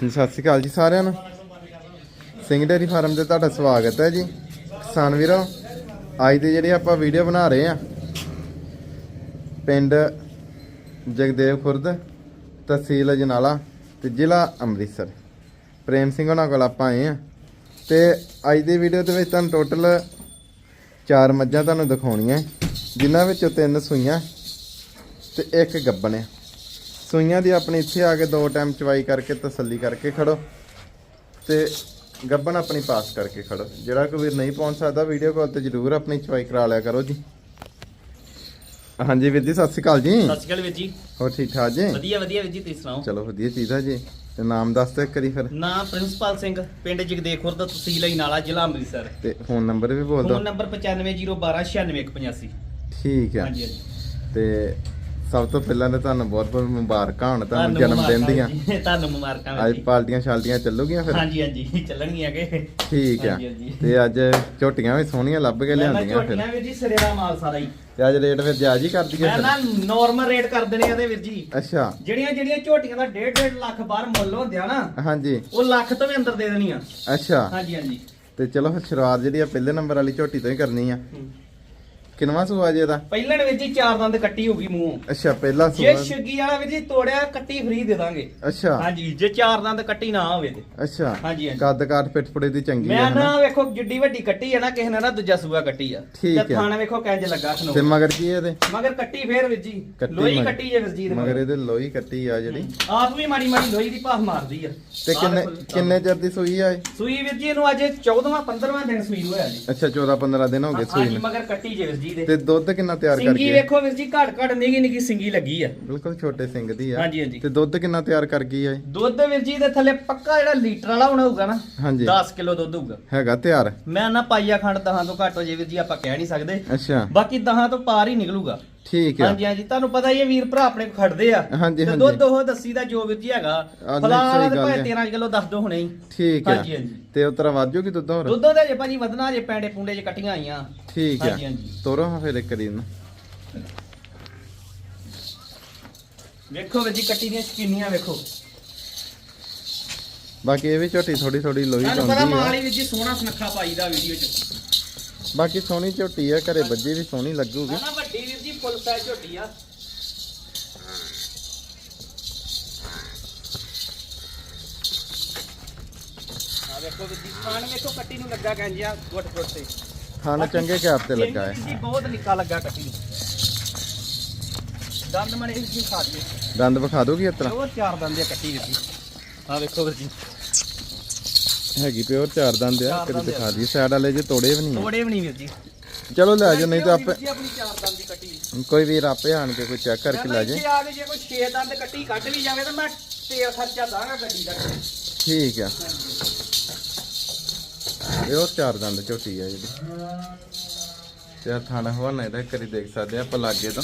ਸਤਿ ਸ਼੍ਰੀ ਅਕਾਲ ਜੀ ਸਾਰਿਆਂ ਨੂੰ। ਸਿੰਘ ਡੇਰੀ ਫਾਰਮ ਤੇ ਤੁਹਾਡਾ ਸਵਾਗਤ ਹੈ ਜੀ। ਕਿਸਾਨ ਵੀਰੋ, ਅੱਜ ਦੀ ਜਿਹੜੀ ਆਪਾਂ ਵੀਡੀਓ ਬਣਾ ਰਹੇ ਆ ਪਿੰਡ ਜਗਦੇਵ ਖੁਰਦ ਤਹਿਸੀਲ ਅਜਨਾਲਾ ਤੇ ਜ਼ਿਲ੍ਹਾ ਅੰਮ੍ਰਿਤਸਰ। ਪ੍ਰੇਮ ਸਿੰਘ ਉਹਨਾਂ ਕੋਲ ਆਪਾਂ ਆਏ ਆ ਤੇ ਅੱਜ ਦੀ ਵੀਡੀਓ ਦੇ ਵਿੱਚ ਤੁਹਾਨੂੰ ਟੋਟਲ ਚਾਰ ਮੱਝਾਂ ਤੁਹਾਨੂੰ ਦਿਖਾਉਣੀਆਂ, ਜਿਨ੍ਹਾਂ ਵਿੱਚੋਂ ਤਿੰਨ ਸੂਈਆਂ ਤੇ ਇੱਕ ਗੱਬਣ ਹੈ ਸੂਈਆਂ ਦੀ ਆਪਣੀ ਇੱਥੇ ਆ ਕੇ ਦੋ ਟਾਈਮ ਚਵਾਈ ਕਰਕੇ ਤਸੱਲੀ ਕਰਕੇ ਖੜੋ ਤੇ ਗੱਬਣ ਆਪਣੀ ਪਾਸ ਕਰਕੇ ਖੜੋ। ਜਿਹੜਾ ਕੋਈ ਵੀਰ ਨਹੀਂ ਪਹੁੰਚ ਸਕਦਾ ਵੀਡੀਓ ਕਾਲ ਤੇ ਜਰੂਰ ਆਪਣੀ ਚਵਾਈ ਕਰਾ ਲਿਆ ਕਰੋ ਜੀ। ਹਾਂਜੀ ਵੀਰ ਜੀ ਸਤਿ ਸ਼੍ਰੀ ਅਕਾਲ ਜੀ। ਸਤਿ ਸ਼੍ਰੀ ਅਕਾਲ ਵੀਰ ਜੀ। ਹੋਰ ਠੀਕ ਠਾਕ ਜੀ? ਵਧੀਆ ਵਧੀਆ ਵੀਰ ਜੀ ਤੁਸੀਂ ਸੁਣਾਓ? ਚਲੋ ਵਧੀਆ ਚੀਜ਼ ਆ ਜੀ। ਤੇ ਨਾਮ ਦੱਸ ਇੱਕ ਵਾਰੀ ਫਿਰ। ਨਾਮ ਪ੍ਰਿੰਸੀਪਲ ਸਿੰਘ ਪਿੰਡ ਜਗਦੇਖੁਰ ਦਾ ਤਹਿਸੀਲ ਇਨਾਲਾ ਜ਼ਿਲ੍ਹਾ ਅੰਮ੍ਰਿਤਸਰ। ਤੇ ਫੋਨ ਨੰਬਰ ਵੀ ਬੋਲ ਫੋਨ ਦਿਓ ਨੰਬਰ 9501296185 ਠੀਕ ਹਾਂਜੀ ਹਾਂਜੀ। ਤੇ ਸਭ ਤੋਂ ਪਹਿਲਾਂ ਤਾਂ ਤੁਹਾਨੂੰ ਬਹੁਤ ਬਹੁਤ ਮੁਬਾਰਕਾਂ ਹੋਣ ਤੁਹਾਨੂੰ ਜਨਮ ਦਿਨ ਦੀਆਂ। ਜੀ, ਤੁਹਾਨੂੰ ਮੁਬਾਰਕਾਂ ਵੀਰ ਅੱਜ ਜੀ। ਪਾਲਟੀਆਂ ਸ਼ਾਲਟੀਆਂ ਚੱਲੂਗੀਆਂ ਫਿਰ? ਹਾਂਜੀ ਹਾਂਜੀ ਚੱਲਣਗੀਆਂ ਕਿ? ਠੀਕ ਆ। ਹਾਂਜੀ, ਹਾਂਜੀ। ਤੇ ਅੱਜ ਝੋਟੀਆਂ ਵੀ ਸੋਹਣੀਆਂ ਲੱਭ ਕੇ ਮੈਂ ਲਿਆਂਦੀਆਂ ਫਿਰ। ਝੋਟੀਆਂ ਵੀਰ ਜੀ ਸਿਰੇ ਦਾ ਮਾਲ ਸਾਰਾ ਹੀ। ਤੇ ਅੱਜ ਰੇਟ ਫਿਰ ਜਾਇਜ਼ ਹੀ ਕਰ ਦਈਏ ਮੈਂ ਫਿਰ? ਨਾ ਨਾਰਮਲ ਰੇਟ ਕਰ ਦੇਣੇ ਆ ਤੇ ਵੀਰ ਜੀ। ਅੱਛਾ। ਜਿਹੜੀਆਂ ਜਿਹੜੀਆਂ ਝੋਟੀਆਂ ਦਾ 1.5 ਲੱਖ ਬਾਹਰ ਮੁੱਲ ਹੁੰਦਿਆ ਨਾ ਹਾਂਜੀ। ਉਹ ਲੱਖ ਤੋਂ ਵੀ ਅੰਦਰ ਦੇ ਦੇਣੀਆਂ। ਅੱਛਾ। ਹਾਂਜੀ ਹਾਂਜੀ। ਤੇ ਚਲੋ ਫਿਰ ਸ਼ੁਰੂਆਤ ਜਿਹੜੀ ਆ ਪਹਿਲੇ ਨੰਬਰ ਵਾਲੀ ਝੋਟੀ ਤੋਂ ਹੀ ਕਰਨੀ ਆ। ਕਿੰਨਵਾਂ ਸੂਆ ਜੇ ਦਾ? ਪਹਿਲਣ ਵੀਰ ਜੀ ਚਾਰ ਦੰਦ ਕੱਟੀ ਹੋਗੀ ਮੂੰਹ। ਅੱਛਾ ਪਹਿਲਾ ਜੇ ਸੂਆ। ਛੱਗੀ ਵਾਲਾ ਵੀਰ ਜੀ ਤੋੜਿਆ ਕੱਟੀ ਫ੍ਰੀ ਦੇ ਦਾਂਗੇ। ਅੱਛਾ। ਹਾਂਜੀ ਜੇ ਚਾਰ ਦੰਦ ਕੱਟੀ ਨਾ ਹੋਵੇ ਤੇ। ਅੱਛਾ। ਹਾਂਜੀ, ਹਾਂਜੀ। ਕੱਦ ਕਾਠ ਪੁੜੇ ਦੀ ਚੰਗੀ ਆ ਮੈਂ ਹਨਾ? ਨਾ ਵੇਖੋ ਜਿੱਡੀ ਵੱਡੀ ਕੱਟੀ ਹੈ ਨਾ ਕਿਸੇ ਨੇ ਨਾ ਦੂਜਾ ਸੂਆ ਕੱਟੀ ਆ। ਠੀਕ ਆ। ਥਾਣਾ ਵੇਖੋ ਕਿੰਜ ਲੱਗਾ ਖਨੋ ਤੇ ਮਗਰ ਕੀ ਇਹਦੇ? ਮਗਰ ਕੱਟੀ ਫੇਰ ਵੀਰ ਜੀ। ਕੱਟੀ ਲੋਹੀ ਮਗਰ- ਕੱਟੀ ਜੇ ਵੀਰ ਜੀ ਇਹਦੇ ਮਗਰ ਇਹਦੇ ਲੋਹੀ ਕੱਟੀ ਆ ਜਿਹੜੀ। ਆਪ ਵੀ ਮਾੜੀ ਮਾੜੀ ਲੋਹੀ ਦੀ ਭਾਫ ਮਾਰਦੀ ਆ। ਤੇ ਆਹ ਕਿੰਨੇ। ਕਿੰਨੇ ਚਿਰ ਦੀ ਸੂਈ ਆ ਇਹ? ਸੂਈ ਵੀਰ ਜੀ ਇਹਨੂੰ ਅੱਜ 14ਵਾਂ 15ਵਾਂ ਦਿਨ ਸੂਈ ਹੋਇਆ ਜੀ। ਅੱਛਾ 14 15 ਦਿਨ ਹੋ ਗਏ ਸੂਈ ਹਾਂਜੀ ਨੂੰ। ਮਗਰ ਕੱਟੀ ਜੇ ਵੀਰ ਜੀ। ਦੇ। ਤੇ ਦੁੱਧ ਕਿੰਨਾ ਤਿਆਰ ਸਿੰਗੀ ਵੇਖੋ ਵੀਰ ਜੀ ਘੜ ਘੜ ਨਿੱਗੀ ਨਿੱਗੀ ਸਿੰਗੀ ਲੱਗੀ ਆ। ਬਿਲਕੁਲ ਛੋਟੇ ਸਿੰਘ ਦੀ ਆ। ਹਾਂਜੀ, ਹਾਂਜੀ। ਤੇ ਦੁੱਧ ਕਿੰਨਾ ਤਿਆਰ ਕਰ ਗਈ ਆ ਇਹ? ਦੁੱਧ ਵੀਰ ਜੀ ਦੇ ਥੱਲੇ ਪੱਕਾ ਜਿਹੜਾ ਲੀਟਰ ਵਾਲਾ ਹੋਣਾ ਹੋਊਗਾ ਨਾ ਹਾਂਜੀ। 10 ਕਿਲੋ ਦੁੱਧ ਹੋਊਗਾ। ਹੈਗਾ ਤਿਆਰ। ਮੈਂ ਨਾ ਪਾਈਆ ਖੰਡ ਦਹਾਂ ਤੋਂ ਘੱਟ ਹੋ ਜੇ ਵੀਰ ਜੀ ਆਪਾਂ ਕਹਿ ਨਹੀਂ ਸਕਦੇ। ਅੱਛਾ। ਬਾਕੀ ਦਹਾਂ ਤੋਂ ਪਾਰ ਹੀ ਨਿਕਲੂਗਾ। ਠੀਕ ਆ। ਹਾਂਜੀ ਹਾਂਜੀ ਤੁਹਾਨੂੰ ਪਤਾ ਹੀ ਹੈ ਵੀਰ ਭਰਾ ਆਪਣੇ ਖੜਦੇ ਆ। ਹਾਂਜੀ, ਤੇ ਹਾਂਜੀ। ਦੁੱਧ ਉਹ ਦੱਸੀ ਦਾ ਜੋ ਵੀਰ ਜੀ ਹੈਗਾ ਫਲਾਣਾ ਤੇ ਭਾਵੇਂ ਹੈ। 13 ਕਿਲੋ ਦੱਸ ਦੋ ਹੁਣੇ ਹੀ। ਠੀਕ ਆ। ਹਾਂਜੀ, ਹਾਂਜੀ। ਤੇ ਉਤਰਾ ਵੱਧ ਜੂਗੀ ਦੁੱਧ ਹੋਰ? ਦੁੱਧ ਉਹਦੇ ਜੇ ਭਾਜੀ ਵਧਣਾ ਜੇ ਪੈਂਡੇ ਪੁੰਡੇ ਜੇ ਕੱਟੀਆਂ ਆਈਆਂ। ਠੀਕ ਹਾਂਜੀ, ਹਾਂਜੀ। ਤੋਰੋ ਹਾਂ ਫਿਰ ਇੱਕ ਇਹਨੂੰ। ਵੇਖੋ ਵੀਰ ਜੀ ਕੱਟੀ ਦੀਆਂ ਸ਼ਕੀਨੀਆਂ ਵੇਖੋ। ਬਾਕੀ ਇਹ ਵੀ ਝੋਟੀ ਥੋੜੀ ਥੋੜੀ ਲੋਹੀ ਤੁਹਾਨੂੰ ਪਤਾ ਚਾਉਂਦੀ ਮਾਲ ਹੀ ਵੀਰ ਜੀ ਸੋਹਣਾ ਸੁਨੱਖਾ ਪਾਈਦਾ ਵੀਡੀਓ ਚ। ਬਾਕੀ ਸੋਹਣੀ ਝੋਟੀ ਆ ਘਰੇ ਬੱਜੀ ਵੀ ਸੋਹਣੀ ਲੱਗੂਗੀ। ਨਾ ਵੱਡੀ ਫੁੱਲ ਸਾਈਜ਼ ਝੋਟੀ ਆ। ਆ ਵੇਖੋ ਜੀ ਖਾਣ ਵੇਖੋ ਕੱਟੀ ਨੂੰ ਲੱਗਾ ਕਹਿੰਜਿਆ ਗੁੱਟ ਗੁੱਟ ਤੇ। ਖਾਣ ਚੰਗੇ ਕੈਪ ਤੇ ਲੱਗਾ ਹੈ। ਜੀ ਬਹੁਤ ਨਿੱਕਾ ਲੱਗਾ ਕੱਟੀ ਨੂੰ। ਦੰਦ ਮਣੇ ਇਸ ਦੀ ਖਾ ਦਈਏ ਦੰਦ ਵਿਖਾ ਦੋਗੀ ਇਤਰਾ ਉਹ ਚਾਰ ਦੰਦ ਦੀ ਕੱਟੀ ਜੀ। ਆ ਵੇਖੋ ਵੀਰ ਜੀ। ਹੈਗੀ ਪਿਓਰ ਚਾਰ ਦੰਦ ਆ ਆ। ਦਿਖਾ ਦੀ ਸਾਈਡ ਵਾਲੇ ਜੇ ਤੋੜੇ ਵੀ ਨਹੀਂ ਆ। ਤੋੜੇ ਵੀ ਨਹੀਂ ਵੀਰ ਜੀ। ਚਲੋ ਲੈ ਜਾਓ ਨਹੀਂ ਤਾਂ ਜੀ ਆਪੇ ਆਪਣੀ ਚਾਰ ਦੰਦ ਦੀ ਕੱਟੀ ਕੋਈ ਵੀਰ ਆਪੇ ਆਣ ਕੇ ਕੋਈ ਚੈੱਕ ਕਰਕੇ ਲੈ ਜੇ ਜਾਏ। ਆ ਕੇ ਜੇ ਕੋਈ 6 ਦੰਦ ਕੱਟੀ ਕੱਢ ਵੀ ਜਾਵੇ ਤਾਂ ਮੈਂ ਤੇਲ ਖਰਚਾ ਦਾਂਗਾ ਗੱਡੀ ਦਾ। ਠੀਕ ਆ। ਪਿਓਰ ਚਾਰ ਦੰਦ ਝੋਟੀ ਆ ਜਿਹੜੀ। ਤੇ ਆਹ ਥਾਣਾ ਹਵਾਨਾ ਇਹਦਾ ਕਰੀ ਦੇਖ ਸਕਦੇ ਆ ਆਪਾਂ ਲਾਗੇ ਤੋਂ।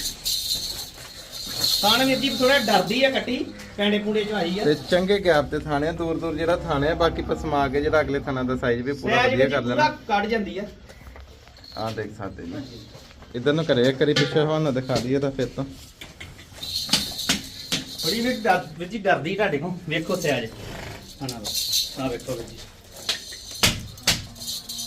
ਖਾਣ ਵੀਰ ਜੀ ਥੋੜਾ ਡਰਦੀ ਆ ਕੱਟੀ ਪੈਂਡੇ ਪੂੜੇ ਚ ਆਈ ਆ। ਤੇ ਚੰਗੇ ਗੈਪ ਤੇ ਥਾਣੇ ਆ ਦੂਰ ਦੂਰ ਜਿਹੜਾ ਥਾਣੇ ਆ ਬਾਕੀ ਪਸਮਾ ਕੇ ਜਿਹੜਾ ਅਗਲੇ ਥਾਣਾ ਦਾ ਸਾਈਜ਼ ਵੀ ਪੂਰਾ ਵਧੀਆ ਕਰ ਲੈਣਾ। ਕੱਢ ਜਾਂਦੀ ਆ। ਆਹ ਦੇਖ ਸਕਦੇ ਜੀ ਇਧਰ ਨੂੰ ਕਰੇ ਕਰੀ ਪਿੱਛੇ ਹਵਾਨਾ ਦਿਖਾ ਦਈਏ ਤਾਂ ਫਿਰ ਤੋਂ। ਬੜੀ ਵੀਰ ਡਰ ਵੀਰ ਜੀ ਡਰਦੀ ਤੁਹਾਡੇ ਕੋਲ। ਵੇਖੋ ਖਾਣਾ ਦਾ ਆ ਵੇਖੋ ਵੀਰ ਜੀ।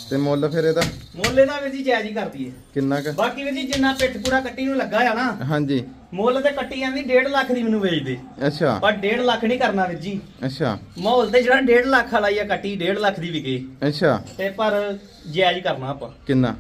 ਤੇ ਮੁੱਲ ਫਿਰ ਇਹਦਾ? ਮੁੱਲ ਇਹਦਾ ਵੀਰ ਜੀ ਜਾਇਜ਼ ਹੀ ਕਰਦੀ ਏ ਕਿੰਨਾ ਕ? ਬਾਕੀ ਵੀਰ ਜੀ ਜਿੰਨਾ ਪਿੱਠ ਪੂੜਾ ਕੱਟੀ ਨੂੰ ਲੱਗਾ ਆ ਨਾ ਹਾਂਜੀ। ਮੁੱਲ ਤੇ ਕੱਟੀ ਜਾਂਦੀ 1.5 ਲੱਖ ਦੀ ਮੈਨੂੰ ਵੇਚਦੇ। ਅੱਛਾ। ਪਰ 1.5 ਲੱਖ ਨਹੀਂ ਕਰਨਾ ਵੀਰ ਜੀ। ਅੱਛਾ। ਮਾਹੌਲ ਤੇ ਜਿਹੜਾ 1.5 ਲੱਖ ਵਾਲਾ ਹੀ ਆ ਕੱਟੀ 1.5 ਲੱਖ ਦੀ ਵਿਕੇ। ਅੱਛਾ। ਤੇ ਪਰ ਜਾਇਜ਼ ਕਰਨਾ ਆਪਾਂ। ਕਿੰਨਾ?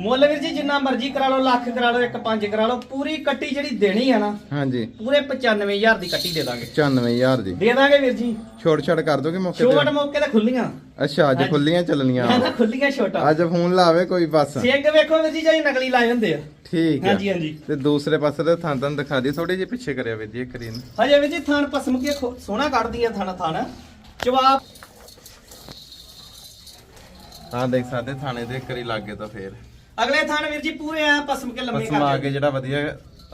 ਮੁੱਲ ਵੀਰ ਜੀ ਜਿੰਨਾ ਮਰਜ਼ੀ ਕਰਾ ਲਓ ਲੱਖ ਕਰਾ ਲਓ ਇੱਕ ਪੰਜ ਕਰਾ ਲਓ ਪੂਰੀ ਕੱਟੀ ਜਿਹੜੀ ਦੇਣੀ ਆ ਨਾ ਹਾਂਜੀ। ਪੂਰੇ 95000 ਦੀ ਕੱਟੀ ਦੇ ਦਾਂਗੇ। 94000 ਦੀ। ਦੇ ਦਾਂਗੇ ਵੀਰ ਜੀ। ਛੋਟ ਛੜ ਕਰ ਦੋਗੇ ਮੌਕੇ ਛੋਟ ਤੇ ਮੌਕੇ ਤੇ ਖੁੱਲੀਆਂ। ਅੱਛਾ ਅੱਜ। ਖੁੱਲੀਆਂ ਚੱਲਣੀਆਂ। ਤਾਂ ਖੁੱਲੀਆਂ ਛੋਟਾ। ਅੱਜ ਫੋਨ ਲਾਵੇ ਕੋਈ ਬਸ। ਸਿੰਘ ਵੇਖੋ ਵੀਰ ਜੀ ਜਿਹੜੀ ਨਕਲੀ ਲਾਏ ਹੁੰਦੇ ਆ। ਠੀਕ ਹੈ ਹਾਂਜੀ ਹਾਂਜੀ। ਤੇ ਦੂਸਰੇ ਪਾਸੇ ਤੇ ਥਾਂ ਤੁਹਾਨੂੰ ਦਿਖਾ ਦੀ ਥੋੜੀ ਜਿਹੀ ਪਿੱਛੇ ਕਰਿਆ ਵੀਰ ਜੀ ਇੱਕ ਰੀ ਨੂੰ ਹਜੇ ਵੀਰ ਜੀ ਥਾਣ ਪਸਮ ਕੇ ਸੋਹਣਾ ਕੱਢਦੀ ਆ ਥਾਣਾ ਥਾਣ। ਜਵਾਬ ਹਾਂ ਦੇਖ ਸਕਦੇ ਥਾਣੇ ਦੇ ਕਰੀ ਲੱਗੇ ਤਾਂ ਫੇਰ। ਅਗਲੇ ਥਾਣ ਵੀਰ ਜੀ ਪੂਰੇ ਆ ਪਸਮ ਕੇ ਲੰਮੇ ਪਸਮਾ ਕਰ ਕੇ ਜਿਹੜਾ ਵਧੀਆ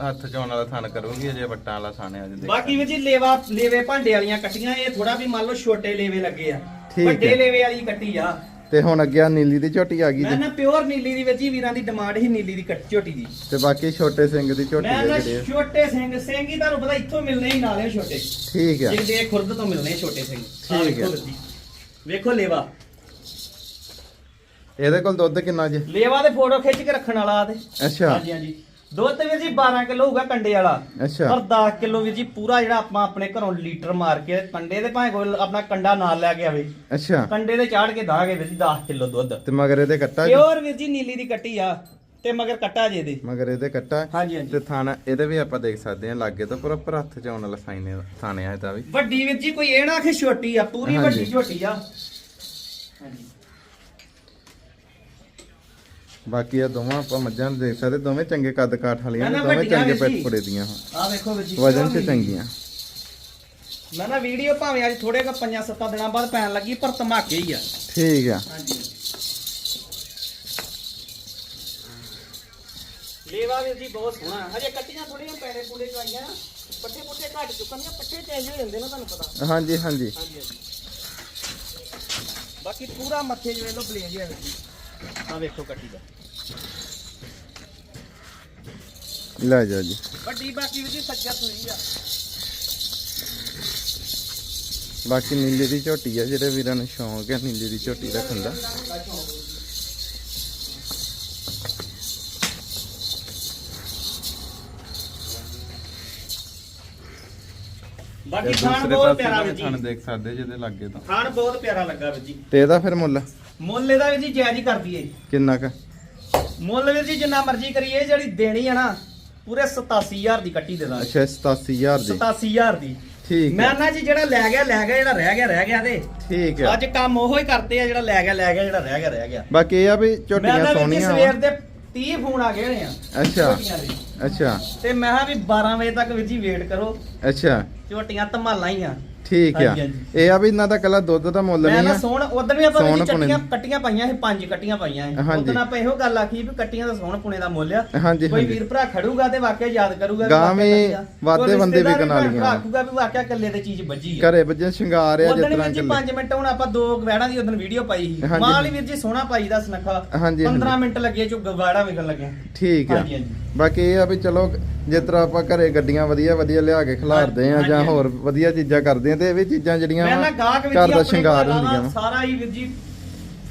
ਹੱਥ ਚੋਣ ਵਾਲਾ ਥਣ ਕਰੂੰਗੀ ਅਜੇ ਵੱਟਾਂ ਵਾਲਾ ਥਾਣੇ ਅੱਜ ਦੇਖ ਬਾਕੀ ਵੀਰ ਜੀ ਲੇਵਾ ਲੇਵੇ ਭਾਂਡੇ ਵਾਲੀਆਂ ਕੱਟੀਆਂ ਇਹ ਥੋੜਾ ਵੀ ਮੰਨ ਲਓ ਛੋਟੇ ਲੇਵੇ ਲੱਗੇ ਆ। ਠੀਕ ਵੱਡੇ। ਲੇਵੇ ਵਾਲੀ ਕੱਟੀ ਆ। ਤੇ ਹੁਣ ਅੱਗੇ ਆ ਨੀਲੀ ਦੀ ਝੋਟੀ ਆ ਗਈ ਮੈਂ ਜੀ। ਨਾ ਪਿਓਰ ਨੀਲੀ ਦੀ ਵਿੱਚ ਹੀ ਵੀਰਾਂ ਦੀ ਡਿਮਾਂਡ ਹੀ ਨੀਲੀ ਦੀ ਕੱਟ ਝੋਟੀ ਦੀ। ਤੇ ਬਾਕੀ ਛੋਟੇ ਸਿੰਘ ਦੀ ਝੋਟੀ ਮੈਂ ਆ ਨਾ ਜਿਹੜੇ ਛੋਟੇ ਸਿੰਘ ਸਿੰਘ ਹੀ ਤੁਹਾਨੂੰ ਪਤਾ ਇੱਥੋਂ ਮਿਲਨੇ ਹੀ ਨਾਲੇ ਛੋਟੇ। ਠੀਕ ਆ। ਜਿਹਦੇ ਖੁਰਦ ਤੋਂ ਮਿਲਨੇ ਛੋਟੇ ਸਿੰਘ। ਆਹ ਠੀਕ ਵੇਖੋ ਹੈ। ਵੀਰ ਜੀ। ਵੇਖੋ ਲੇਵਾ। ਇਹਦੇ ਕੋਲ ਦੁੱਧ ਕਿੰਨਾ ਜੀ? ਲੇਵਾ ਦੇ ਫੋਟੋ ਖਿੱਚ ਕੇ ਰੱਖਣ ਵਾਲਾ ਆ ਤੇ। ਅੱਛਾ। ਹਾਂਜੀ ਹਾਂਜੀ। ਦੁੱਧ ਵੀਰ ਜੀ 12 ਕਿਲੋ ਹੋਊਗਾ ਕੰਡੇ ਵਾਲਾ। ਅੱਛਾ। ਪਰ 10 ਕਿਲੋ ਵੀਰ ਜੀ ਪੂਰਾ ਜਿਹੜਾ ਆਪਾਂ ਆਪਣੇ ਘਰੋਂ ਲੀਟਰ ਮਾਰ ਕੇ ਕੰਡੇ ਦੇ ਭਾਵੇਂ ਕੋਈ ਆਪਣਾ ਕੰਡਾ ਨਾਲ ਲੈ ਕੇ ਆਵੇ। ਅੱਛਾ। ਕੰਡੇ ਦੇ ਚਾੜ ਕੇ ਦਾਂਗੇ ਵੀਰ ਜੀ 10 ਕਿਲੋ ਦੁੱਧ। ਤੇ ਮਗਰ ਇਹਦੇ ਕੱਟਾ ਜੀ? ਪਿਓਰ ਵੀਰ ਜੀ ਨੀਲੀ ਦੀ ਕੱਟੀ ਆ ਤੇ ਮਗਰ ਕੱਟਾ ਜੇ ਦੇ ਮਗਰ ਇਹਦੇ ਕੱਟਾ ਹਾਂਜੀ ਤੇ ਹਾਂਜੀ ਥਾਣਾ ਇਹਦੇ ਵੀ ਆਪਾਂ ਦੇਖ ਸਕਦੇ ਹਾਂ ਲਾਗੇ ਤੋਂ ਪੂਰਾ ਪਰ ਹੱਥ ਚ ਆਉਣ ਵਾਲਾ ਸਾਈਨ ਥਾਣੇ ਆ ਇਹਦਾ ਵੀ। ਵੱਡੀ ਵੀਰ ਜੀ ਕੋਈ ਇਹ ਨਾ ਕਿ ਛੋਟੀ ਆ ਪੂਰੀ। ਵੱਡੀ ਝੋਟੀ ਆ। ਹਾਂਜੀ। ਬਾਕੀ ਇਹ ਦੋਵਾਂ ਆਪਾਂ ਮੱਝਾਂ ਨੂੰ ਦੇਖ ਸਕਦੇ ਦੋਵੇਂ ਚੰਗੇ ਕੱਦ ਕਾਠ ਵਾਲੀਆਂ ਨੇ ਨਾ, ਨਾ, ਦੋਵੇਂ ਵੱਡੀਆਂ ਚੰਗੇ ਵੀ ਪੈਟ ਸੀ। ਪੁੜੇ ਦੀਆਂ ਹਾਂ ਆ ਵੇਖੋ ਜੀ ਵਜਨ ਚ। ਚੰਗੀਆਂ। ਮੈਂ ਨਾ ਵੀਡੀਓ ਭਾਵੇਂ ਅੱਜ ਥੋੜੇ ਕ ਪੰਜਾਂ ਸੱਤਾਂ ਦਿਨਾਂ ਬਾਅਦ ਪੈਣ ਲੱਗੀ ਪਰ ਧਮਾਕੇ ਹੀ ਆ। ਠੀਕ ਆ। ਹਾਂਜੀ। ਲੇਵਾ ਵੀਰ ਜੀ ਬਹੁਤ ਸੋਹਣਾ। ਹਜੇ ਕੱਟੀਆਂ ਥੋੜੀਆਂ ਪੈੜੇ ਪੂੜੇ ਚ ਆਈਆਂ ਨਾ ਪੱਠੇ ਪੁੱਠੇ ਘੱਟ ਚੁੱਕਣੀਆਂ ਪੱਠੇ ਚੇਂਜ ਹੋ ਜਾਂਦੇ ਨਾ ਤੁਹਾਨੂੰ ਪਤਾ। ਹਾਂਜੀ ਹਾਂਜੀ। ਹਾਂਜੀ ਹਾਂਜੀ। ਬਾਕੀ ਪੂਰਾ ਮੱਥੇ ਜਿਵੇਂ ਲੋ ਬਲੇਜ ਹੈ ਵੀਰ ਜੀ ਆ ਵੇਖੋ ਕੱਟੀ ਦਾ। ਲੈ ਜਾ ਜੀ। ਵੱਡੀ ਬਾਕੀ ਜੀ ਸੱਜਾ ਹੋਈ ਆ। ਬਾਕੀ ਨੀਲੇ ਦੀ ਝੋਟੀ ਆ ਜਿਹੜੇ ਵੀਰਾਂ ਨੂੰ ਸ਼ੌਂਕ ਹੈ ਨੀਲੇ ਦੀ ਝੋਟੀ ਰੱਖਣ ਦਾ ਬਾਕੀ ਦੂਸਰੇ ਬਹੁਤ ਪਿਆਰਾ ਵੀ ਥਣ ਜੀ। ਦੇਖ ਸਕਦੇ ਜਿਹਦੇ ਲਾਗੇ ਤੋਂ। ਖਾਣ ਬਹੁਤ ਪਿਆਰਾ ਲੱਗਾ ਵੀਰ ਜੀ। ਤੇ ਇਹਦਾ ਫਿਰ ਮੁੱਲ? ਮੁੱਲ ਇਹਦਾ ਵੀਰ ਜੀ ਜਾਇਜ਼ ਹੀ ਕਰ ਦਈਏ। ਕਿੰਨਾ ਕ? ਮੁੱਲ ਵੀਰ ਜੀ ਜਿੰਨਾ ਮਰਜ਼ੀ ਕਰੀਏ ਜਿਹੜੀ ਦੇਣੀ ਆ ਨਾ ਪੂਰੇ 87000 ਦੀ ਕੱਟੀ ਦੇ ਦਾਂਗੇ। ਅੱਛਾ 87000 ਦੀ। 87000 ਦੀ। ਠੀਕ ਮੈਂ ਹੈ ਨਾ ਜੀ ਜਿਹੜਾ ਲੈ ਗਿਆ ਲੈ ਗਿਆ ਜਿਹੜਾ ਰਹਿ ਗਿਆ ਰਹਿ ਗਿਆ ਤੇ। ਠੀਕ ਹੈ ਅੱਜ ਕੰਮ ਉਹੋ ਹੀ ਕਰਦੇ ਆ ਜਿਹੜਾ ਲੈ ਗਿਆ ਲੈ ਗਿਆ ਜਿਹੜਾ ਰਹਿ ਗਿਆ ਰਹਿ ਗਿਆ। ਬਾਕੀ ਇਹ ਆ ਵੀ ਮੈਂ ਝੋਟੀਆਂ ਨਾ ਵੀਰ ਜੀ ਸੋਹਣੀਆਂ ਸਵੇਰ ਵਾ। ਦੇ 30 ਫੋਨ ਆ ਗਏ ਨੇ ਆ ਅੱਛਾ। ਝੋਟੀਆਂ ਦੇ। ਅੱਛਾ। ਤੇ ਮੈਂ ਕਿਹਾ ਵੀ 12 ਵਜੇ ਤੱਕ ਵੀਰ ਜੀ ਵੇਟ ਕਰੋ। ਅੱਛਾ। ਝੋਟੀਆਂ ਧਮਾਲਾਂ ਹੀ ਆ। ਠੀਕ ਆ। ਹਾਂਜੀ, ਹਾਂਜੀ। ਇਹ ਆ ਵੀ ਇਹਨਾਂ ਦਾ ਕੱਲਾ ਦੁੱਧ ਦਾ ਮੁੱਲ ਮੈਂ ਨਹੀਂ ਨਾ ਆ। ਸੋਹਣ ਉਦੋਂ ਵੀ ਆਪਾਂ ਸੋਹਣ ਜੀ ਪੁਣੇ ਕੱਟੀਆਂ ਪਾਈਆਂ ਸੀ ਪੰਜ ਕੱਟੀਆਂ ਪਾਈਆਂ ਸੀ ਹਾਂਜੀ। ਉਦੋਂ ਆਪਾਂ ਇਹੋ ਗੱਲ ਆਖੀ ਵੀ ਕੱਟੀਆਂ ਦਾ ਸੋਹਣ ਪੁਣੇ ਦਾ ਮੁੱਲ ਆ। ਹਾਂਜੀ ਕੋਈ ਹਾਂਜੀ। ਵੀਰ ਭਰਾ ਖੜੂਗਾ ਤੇ ਵਾਕਿਆ ਯਾਦ ਕਰੂਗਾ ਗਾਂ ਵਾਕਿਆ ਵੀ ਕੱਟੀ ਆ। ਵਾਧੇ ਕੋਈ ਬੰਦੇ ਰਿਸ਼ਤੇਦਾਰ ਵਿਕਣ ਵਾਲੀਆਂ ਭਰਾ ਆਖੂਗਾ ਵੀ ਵਾਕਿਆ ਕੱਲੇ ਤੇ ਚੀਜ਼ ਵੱਜੀ ਆ। ਘਰੇ ਵੱਜਣ ਸ਼ਿੰਗਾਰ ਆ ਜਿਸ ਉਦੋਂ ਤਰ੍ਹਾਂ ਵੀਰ ਜੀ ਚੱਲੇ। 5 ਮਿੰਟ ਹੁਣ ਆਪਾਂ ਦੋ ਗਵੈੜਾਂ ਦੀ ਉਦੋਂ ਵੀਡੀਓ ਪਾਈ ਸੀ। ਹਾਂਜੀ। ਵੀਰ ਜੀ ਸੋਹਣਾ ਪਾਈ ਦਾ ਸਨਖਾ। ਹਾਂਜੀ, 15 ਹਾਂਜੀ। ਮਿੰਟ ਲੱਗੇ ਚੁੱਕ ਗਵਾੜਾ ਵਿਕਣ ਲੱਗੇ ਠੀਕ ਆ। ਹਾਂਜੀ, ਹਾਂਜੀ। ਬਾਕੀ ਇਹ ਆ ਵੀ ਚਲੋ ਜਿਸ ਤਰ੍ਹਾਂ ਆਪਾਂ ਘਰੇ ਗੱਡੀਆਂ ਵਧੀਆ ਵਧੀਆ ਲਿਆ ਕੇ ਖਿਲਾਰਦੇ ਆ ਜਾਂ। ਹੋਰ ਵਧੀਆ ਚੀਜ਼ਾਂ ਕਰਦੇ ਆ ਤੇ ਇਹ ਵੀ ਚੀਜ਼ਾਂ ਜਿਹੜੀਆਂ ਮੈਂ ਨਾ ਵਾ ਗਾਹਕ ਵੀਰ ਘਰ ਦਾ ਸ਼ਿੰਗਾਰ ਹੁੰਦੀਆਂ ਵਾ। ਸਾਰਾ ਹੀ ਵੀਰ ਜੀ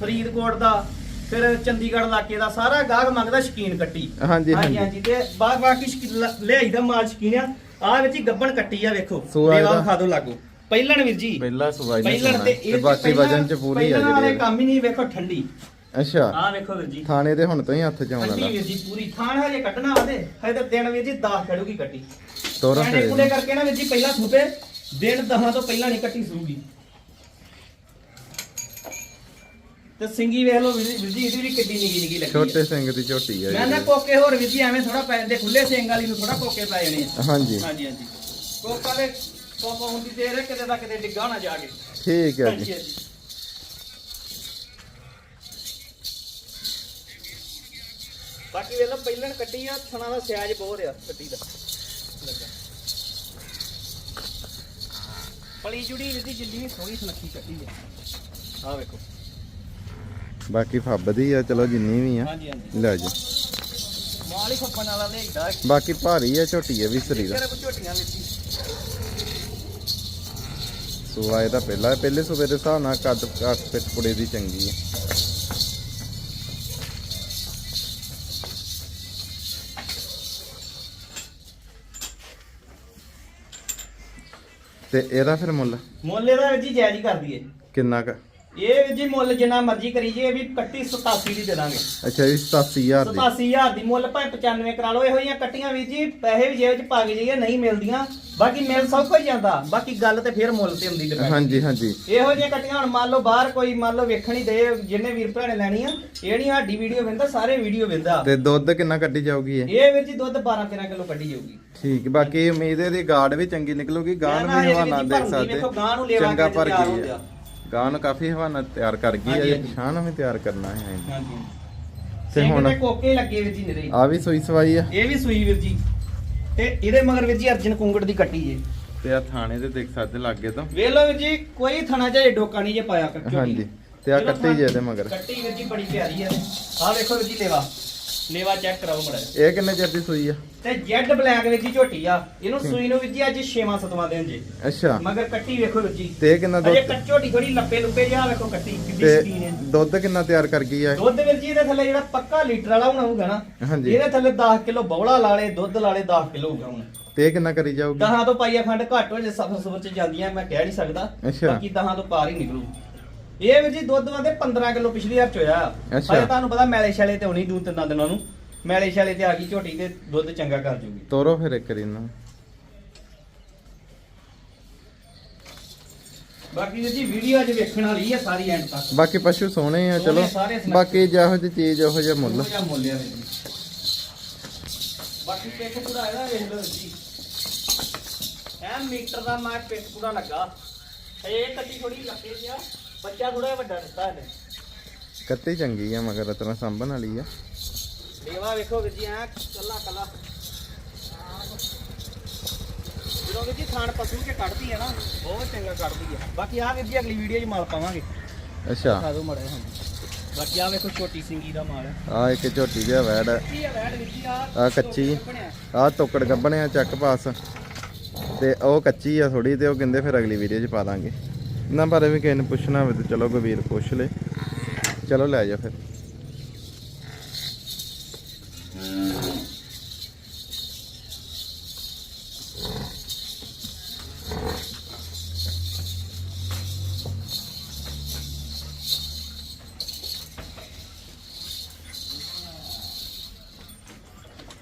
ਫਰੀਦਕੋਟ ਦਾ ਫਿਰ ਚੰਡੀਗੜ੍ਹ ਇਲਾਕੇ ਦਾ ਸਾਰਾ ਗਾਹਕ ਮੰਗਦਾ ਸ਼ਕੀਨ ਕੱਟੀ। ਹਾਂਜੀ, ਹਾਂਜੀ। ਤੇ ਬਾਕੀ ਸ਼ਕੀਨ ਲ- ਲਿਆਈ ਦਾ ਮਾਲ ਸ਼ਕੀਨ ਆ। ਆ ਵਿੱਚ ਹੀ ਗੱਬਣ ਕੱਟੀ ਆ ਵੇਖੋ। ਇਹਦਾ? ਖਾ ਦੋ ਲਾਗੋ। ਪਹਿਲਣ ਵੀਰ ਜੀ। ਪਹਿਲਾ ਸਵਾਈ ਨਹੀਂ ਪਹਿਲਣ ਤੇ ਬਾਕੀ ਪਹਿਲਾਂ- ਵਜਨ ਚ ਪੂਰੀ ਆ ਜਿਹੜੀ। ਕੰਮ ਹੀ ਨਹੀਂ ਵੇਖੋ ਠੰਡੀ। ਅੱਛਾ। ਆ ਵੇਖੋ ਵੀਰ ਜੀ। ਥਾਣੇ ਦੇ ਹੁਣ ਤੋਂ ਹੀ ਹੱਥ ਚ ਆਉਣ ਵਾਲਾ ਵੀਰ ਜੀ ਪੂਰੀ ਥਾਣ ਹਜੇ ਕੱਢਣਾ ਆਦੇ ਹਜੇ ਤਾਂ ਦਿਨ ਵੀਰ ਜੀ 10 ਖੜੂਗੀ ਕੱਟੀ। ਤੋਰਾ ਫੇਰ ਕੁੜੇ ਕਰਕੇ ਨਾ ਵੀਰ ਜੀ ਪਹਿਲਾਂ ਸੂਪੇ ਦਿਨ 10 ਤੋਂ ਪਹਿਲਾਂ ਨਹੀਂ ਕੱਟੀ ਸੂਗੀ। ਤੇ ਸਿੰਗੀ ਵੇਖ ਲਓ ਵੀਰ ਵੀਰ ਜੀ ਇਹਦੀ ਵੀ ਕਿੱਡੀ ਨਿੱਕੀ ਨਿੱਕੀ ਲੱਗੀ ਛੋਟੇ। ਸਿੰਘ ਦੀ ਝੋਟੀ ਆ ਮੈਂ ਨਾ ਜਿਹੜੀ। ਕੋਕੇ ਹੋਰ ਵੀਰ ਜੀ ਐਵੇਂ ਥੋੜਾ ਪੈ ਜਾਂਦੇ ਖੁੱਲੇ ਸਿੰਘ ਵਾਲੀ ਨੂੰ ਥੋੜਾ ਕੋਕੇ ਪੈ ਜਾਣੇ ਆ। ਹਾਂਜੀ। ਹਾਂਜੀ ਹਾਂਜੀ। ਕੋਕਾ ਦੇ ਕੋਕਾ ਹੁੰਦੀ ਦੇਰ ਹੈ ਕਿਤੇ ਦਾ ਕਿਤੇ ਡਿੱਗਾ ਨਾ ਜਾ ਕੇ। ਠੀਕ ਹੈ ਹਾਂਜੀ ਜੀ ਹਾਂਜੀ। ਬਾਕੀ ਵੇਖ ਲਓ ਪਹਿਲਣ ਕੱਟੀ ਆ ਥਣਾ ਦਾ ਸਿਆਜ ਬਹੁਤ ਆ ਕੱਟੀ ਦਾ। ਲੱਗਾ ਪਲੀ ਜੁੜੀ ਇਹਦੀ ਜਿੰਨੀ ਸੋਹਣੀ ਸੁਨੱਖੀ ਕੱਟੀ ਆ। ਆ ਵੇਖੋ। ਬਾਕੀ ਫੱਬਦੀ ਆ ਚਲੋ ਜਿੰਨੀ ਵੀ ਆ। ਹਾਂਜੀ ਹਾਂਜੀ। ਲੈ ਜੀ। ਮਾਲ ਹੀ ਫੱਪਣ ਵਾਲਾ ਲਿਆਈਦਾ। ਬਾਕੀ ਭਾਰੀ ਆ ਝੋਟੀ ਆ ਵੀ ਸਰੀ ਦਾ। ਕਿਹੜੇ ਝੋਟੀਆਂ ਵਿੱਚ। ਹੀ। ਸੂਆ ਇਹਦਾ ਪਹਿਲਾ ਪਹਿਲੇ ਸੂਬੇ ਦੇ ਹਿਸਾਬ ਨਾਲ ਕੱਦ ਕੱਦ ਪੁੜੇ ਦੀ ਚੰਗੀ ਆ। ਤੇ ਇਹਦਾ ਫਿਰ ਮੁੱਲ? ਮੁੱਲ ਇਹਦਾ ਵੀਰ ਜੀ ਜਾਇਜ਼ ਹੀ ਕਰ ਦਈਏ ਕਿੰਨਾ ਕ? ਇਹ ਵੀਰ ਜੀ ਮੁੱਲ ਜਿੰਨਾ ਮਰਜ਼ੀ ਕਰੀ ਜੇ ਇਹ ਵੀ ਕੱਟੀ 87 ਦੀ ਦੇ ਦਾਂਗੇ ਅੱਛਾ ਜੀ 87000 ਦੀ। 87000 ਦੀ ਮੁੱਲ ਭਾਵੇਂ 95 ਕਰਾ ਲਓ ਇਹੋ ਜਿਹੀਆਂ ਕੱਟੀਆਂ ਵੀਰ ਜੀ ਪੈਸੇ ਵੀ ਜੇਬ 'ਚ ਪਾ ਕੇ ਜਾਈਏ ਨਹੀਂ ਮਿਲਦੀਆਂ। ਬਾਕੀ ਮਿਲ ਸਭ ਕੁਝ ਜਾਂਦਾ ਬਾਕੀ ਗੱਲ ਤੇ ਫਿਰ ਮੁੱਲ ਤੇ ਹੁੰਦੀ depend। ਹਾਂਜੀ ਹਾਂਜੀ। ਇਹੋ ਜਿਹੀਆਂ ਕੱਟੀਆਂ ਹੁਣ ਮੰਨ ਲਓ ਬਾਹਰ ਕੋਈ ਮੰਨ ਲਓ ਵੇਖਣ ਹੀ ਦੇ ਜਿੰਨੇ ਵੀਰ ਭਰਾ ਨੇ ਲੈਣੀ ਆ ਇਹ ਨਹੀਂ ਸਾਡੀ ਵੀਡੀਓ ਵੇਂਦਾ ਸਾਰੇ ਵੀਡੀਓ ਵੇਂਦਾ ਤੇ ਦੁੱਧ ਕਿੰਨਾ ਕੱਢੀ ਜਾਊਗੀ ਇਹ? ਇਹ ਵੀਰ ਜੀ ਦੁੱਧ 12 13 ਕਿਲੋ ਕੱਢੀ ਜਾਊਗੀ। ਠੀਕ ਬਾਕੀ ਉਮੀਦ ਹੈ ਦੀ ਗਾਰਡ ਵੀ ਚੰਗੀ ਨਿਕਲੂਗੀ ਗਾਂ ਨੂੰ ਵੀ ਹਵਾਨਾ ਨੂੰ ਸਕਦੇ ਚੰਗਾ ਭਰ ਗਈ। ਗਾਂ ਨੂੰ ਕਾਫੀ ਹਵਾਨਾ ਤਿਆਰ ਕਰ ਗਈ ਹੈ ਹਾਂਜੀ। ਸ਼ਾਨ ਵੀ ਤਿਆਰ ਕਰਨਾ ਹੈ ਹਾਂਜੀ। ਤੇ ਹੁਣ ਕੋਕੇ ਲੱਗੇ ਵੀਰ ਜੀ ਨਿਰੇ। ਆ ਵੀ ਸੂਈ ਸਵਾਈ ਆ। ਇਹ ਵੀ ਸੂਈ ਵੀਰ ਜੀ। ਤੇ ਇਹਦੇ ਮਗਰ ਵੀਰ ਜੀ ਅਰਜਨ ਕੁੰਗੜ ਦੀ ਕੱਟੀ ਜੇ। ਤੇ ਆ ਥਾਣੇ ਤੇ ਦੇਖ ਸਕਦੇ ਲੱਗੇ ਤੋਂ। ਵੇਖ ਲਓ ਵੀਰ ਜੀ ਕੋਈ ਥਣਾ ਚਾਹੇ ਡੋਕਾ ਨਹੀਂ ਜੇ ਪਾਇਆ ਕੱਚੋ ਹਾਂਜੀ ਤੇ ਆ ਕੱਟੀ ਜੇ ਇਹਦੇ ਮਗਰ। ਕੱਟੀ ਵੀਰ ਜੀ ਬੜੀ ਪਿਆਰੀ ਆ। ਆਹ ਵੇਖੋ ਵੀਰ ਜੀ ਲੇਵਾ। ਲੇਵਾ ਚੈੱਕ ਕਰਾਓ ਮੜਾ ਇਹ ਕਿੰਨੇ ਚਿਰ ਦੀ ਸੂਈ ਆ? ਤੇ ਜੈਡ ਬਲੈਕ ਵੀਰ ਜੀ ਝੋਟੀ ਆ ਇਹਨੂੰ ਸੂਈ ਨੂੰ ਵੀਰ ਜੀ ਅੱਜ 6ਵਾਂ 7ਵਾਂ ਦਿਨ ਜੀ। ਅੱਛਾ। ਮਗਰ ਕੱਟੀ ਵੇਖੋ ਵੀਰ ਜੀ। ਤੇ ਇਹ ਕਿੰਨਾ ਅਜੇ ਦੁੱਧ ਕੱਟ ਝੋਟੀ ਥੋੜੀ ਲੱਪੇ ਲੁੱਪੇ ਜਿਹਾ ਵੇਖੋ ਕੱਟੀ ਕਿੱਡੀ ਸਕੀਨ ਹੈ ਦੁੱਧ ਕਿੰਨਾ ਤਿਆਰ ਕਰ ਗਈ ਆ? ਦੁੱਧ ਵੀਰ ਜੀ ਇਹਦੇ ਥੱਲੇ ਜਿਹੜਾ ਪੱਕਾ ਲੀਟਰ ਵਾਲਾ ਹੋਣਾ ਹੋਊਗਾ ਨਾ ਹਾਂਜੀ। ਇਹਦੇ ਥੱਲੇ 10 ਕਿਲੋ ਬੌਲਾ ਲਾ ਲੇ ਦੁੱਧ ਲਾ ਲੇ 10 ਕਿਲੋ ਹੋਊਗਾ ਹੁਣ। ਤੇ ਕਿੰਨਾ ਕਰੀ ਜਾਊਗੀ? ਦਹਾਂ ਤੋਂ ਪਾਈਆ ਖੰਡ ਘੱਟ ਹੋ ਜੇ ਸਫਰ ਸਫਰ ਚ ਜਾਂਦੀਆਂ ਮੈਂ ਕਹਿ ਨਹੀਂ ਸਕਦਾ। ਬਾਕੀ ਦਹਾਂ ਤੋਂ ਪਾਰ ਹੀ ਨਿਕਲੂ। ਇਹ ਵੀਰ ਜੀ ਦੁੱਧ ਵਾਂਦੇ 15 ਕਿਲੋ ਪਿਛਲੀ ਵਾਰ ਚ ਹੋਇਆ ਅੱਛਾ। ਹਜੇ ਤੁਹਾਨੂੰ ਪਤਾ ਮੈਲੇ ਛਾਲੇ ਤੇ ਹੋਣੀ ਦੂ ਤਿੰਨਾਂ ਦਿਨਾਂ ਨੂੰ। ਮੈਲੇ ਛਾਲੇ ਤੇ ਆ ਗਈ ਝੋਟੀ ਤੇ ਦੁੱਧ ਚੰਗਾ ਕਰ ਜੂਗੀ। ਤੋਰੋ ਫਿਰ ਇੱਕ ਵਾਰੀ ਨਾ ਬਾਕੀ ਵੀਰ ਜੀ ਵੀਡੀਓ ਅੱਜ ਵੇਖਣ ਵਾਲੀ ਆ ਸਾਰੀ ਐਂਡ ਤੱਕ। ਬਾਕੀ ਪਸ਼ੂ ਸੋਹਣੇ ਆ ਚਲੋ। ਸੋਹਣੇ ਸਾਰੇ ਸੁਨੱਖੇ। ਬਾਕੀ ਜਿਹੋ ਜਿਹੀ ਚੀਜ਼ ਉਹੋ ਜਿਹਾ ਮੁੱਲ। ਉਹੋ ਜਿਹਾ ਮੁੱਲ ਆ ਵੀਰ ਜੀ। ਬਾਕੀ ਪਿੱਠ ਪੂਰਾ ਇਹਦਾ ਵੇਖ ਲਓ ਜੀ। ਐ ਮੀਟਰ ਦਾ ਮੈਂ ਪਿੱਠ ਪੂਰਾ ਲੱਗਾ। ਇਹ ਕੱਟੀ ਥੋੜੀ ਲੱਗੇ ਜਿਆ ਬੱਚਾ ਥੋੜਾ ਵੱਡਾ ਦਿੱਤਾ ਇਹਨੇ। ਕੱਤੀ ਚੰਗੀ ਆ ਮਗਰ ਇਤਨਾ ਸੰਭਣ ਵਾਲੀ ਆ। ਲੇਵਾ ਵੇਖੋ ਵੀਰ ਜੀ ਐ ਕੱਲਾ ਕੱਲਾ। ਜਦੋਂ ਵੀਰ ਜੀ ਥਾਣ ਪਸ਼ੂ ਕੇ ਕੱਢਦੀ ਹੈ ਨਾ ਬਹੁਤ ਚੰਗਾ ਕੱਢਦੀ ਹੈ ਬਾਕੀ ਆ ਵੀਰ ਜੀ ਅਗਲੀ ਵੀਡੀਓ 'ਚ ਮਾਲ ਪਾਵਾਂਗੇ। ਅੱਛਾ। ਦਿਖਾ ਦਿਓ ਮੜੇ ਹਾਂ ਬਾਕੀ ਆ ਵੇਖੋ ਛੋਟੀ ਸਿੰਗੀ ਦਾ ਮਾਲ। ਹੈ ਆ ਇੱਕ ਝੋਟੀ ਜਿਹਾ ਵੈੜ ਆ। ਕੀ ਆ ਵੈੜ ਵੀਰ ਜੀ ਆ ਆਹ ਕੱਚੀ। ਆਹ ਟੋਕੜ ਗੱਬਣੇ ਚੱਕ ਪਾਸ। ਤੇ ਉਹ ਕੱਚੀ ਆ ਥੋੜੀ ਤੇ ਉਹ ਕਹਿੰਦੇ ਫਿਰ ਅਗਲੀ ਵੀਡੀਓ 'ਚ ਪਾ ਦਾਂਗੇ। ਇਹਨਾਂ ਬਾਰੇ ਵੀ ਕਿਸੇ ਨੇ ਪੁੱਛਣਾ ਹੋਵੇ ਤੇ ਚਲੋ ਕੋਈ ਵੀਰ ਪੁੱਛ ਲੇ। ਚਲੋ ਲੈ ਜਾ ਫਿਰ।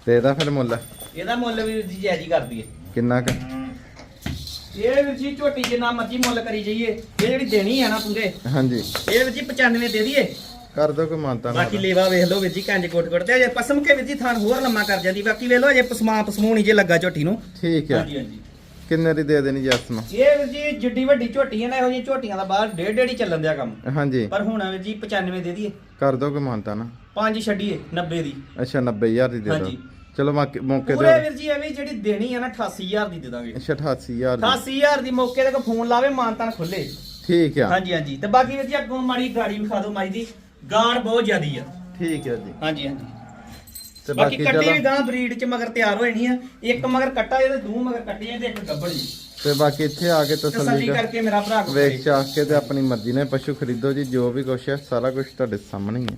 ਤੇ ਇਹਦਾ ਫਿਰ ਮੁੱਲ? ਇਹਦਾ ਮੁੱਲ ਵੀ ਜੀ ਜਾਇਜ਼ ਹੀ ਕਰਦੀ ਹੈ ਕਿੰਨਾ ਕ? ਇਹ ਵੀਰ ਜੀ ਝੋਟੀ ਜਿੰਨਾ ਮਰਜ਼ੀ ਮੁੱਲ ਕਰੀ ਜਾਈਏ ਇਹ ਜਿਹੜੀ ਦੇਣੀ ਹੈ ਨਾ ਪੂਰੇ ਹਾਂਜੀ। ਇਹ ਵੀਰ ਜੀ 95 ਦੇ ਦਈਏ। ਕਰ ਦੋ ਕੋਈ ਮਾਨਤਾ ਨਾ ਬਾਕੀ ਲੇਵਾ ਵੇਖ ਲਓ ਵੀਰ ਜੀ ਕੰਜ ਕੋਟ ਕੋਟ ਤੇ ਅਜੇ ਪਸਮ ਕੇ ਵੀਰ ਜੀ ਥਾਣ ਹੋਰ ਲੰਮਾ ਕਰ ਜਾਂਦੀ ਬਾਕੀ ਵੇਖ ਲਓ ਅਜੇ ਪਸਮਾ ਪਸਮੂਣੀ ਜੇ ਲੱਗਾ ਝੋਟੀ ਨੂੰ। ਠੀਕ ਆ। ਹਾਂਜੀ ਹਾਂਜੀ। ਕਿੰਨੇ ਦੀ ਦੇ ਦੇਣੀ ਜੱਸ ਨੂੰ ਇਹ ਵੀਰ ਜੀ ਜਿੱਡੀ ਵੱਡੀ ਝੋਟੀ ਹੈ ਨਾ ਇਹੋ ਜਿਹੀਆਂ ਝੋਟੀਆਂ ਦਾ ਬਾਹਰ ਡੇਢ ਡੇਢ ਹੀ ਚੱਲਣ ਦਿਆ ਕੰਮ। ਹਾਂਜੀ। ਪਰ ਹੁਣ ਵੀਰ ਜੀ 95 ਦੇ ਦਈਏ। ਕਰ ਦੋ ਕੋਈ ਮਾਨਤਾ ਨਾ। ਪੰਜ ਛੱਡੀਏ 90 ਦੀ। ਅੱਛਾ 90000 ਦੀ ਦੇ ਦੋ। ਹਾਂਜੀ। ਚਲੋ ਬਾਕੀ ਮੌਕੇ ਪੂਰੇ ਤੇ ਵੀਰ ਜੀ ਐਵੇਂ ਜਿਹੜੀ ਦੇਣੀ ਹੈ ਨਾ 88000 ਦੀ ਦੇ ਦਾਂਗੇ। ਅੱਛਾ 88000 ਦੀ। 88000 ਦੀ ਮੌਕੇ ਤੇ ਕੋ ਫੋਨ ਲਾਵੇ ਮਾਨਤਾਨ ਖੁੱਲੇ। ਠੀਕ ਆ। ਹਾਂਜੀ ਹਾਂਜੀ। ਤੇ ਬਾਕੀ ਵੀਰ ਜੀ ਅੱਗੋਂ ਮਾੜੀ ਗਾੜੀ ਵਿਖਾ ਦਿਓ ਮਾਈ ਦੀ। ਗਾਣ ਬਹੁਤ ਜ਼ਿਆਦੀ ਆ। ਠੀਕ ਹੈ ਜੀ। ਹਾਂਜੀ ਹਾਂਜੀ। ਤੇ ਬਾਕੀ ਬਾਕੀ ਕੱਟੀ ਵੀ ਗਾਂ ਬਰੀਡ ਚ ਮਗਰ ਤਿਆਰ ਹੋ ਜਾਣੀ ਆ। ਇੱਕ ਮਗਰ ਕੱਟਾ ਇਹਦੇ ਦੋ ਮਗਰ ਕੱਟੀਆਂ ਤੇ ਇੱਕ ਗੱਬੜ ਜੀ। ਤੇ ਬਾਕੀ ਇੱਥੇ ਆ ਕੇ ਤਸੱਲੀ ਤਸੱਲੀ ਕਰ ਕਰਕੇ ਮੇਰਾ ਭਰਾ ਕੋਲ ਵੇਖ ਚਾਖ ਕੇ ਤੇ ਆਪਣੀ ਮਰਜ਼ੀ ਨਾਲ ਪਸ਼ੂ ਖਰੀਦੋ ਜੀ ਜੋ ਵੀ ਕੁਛ ਹੈ ਸਾਰਾ ਕੁਝ ਤੁਹਾਡੇ ਸਾਹਮਣੇ ਹੀ ਹੈ।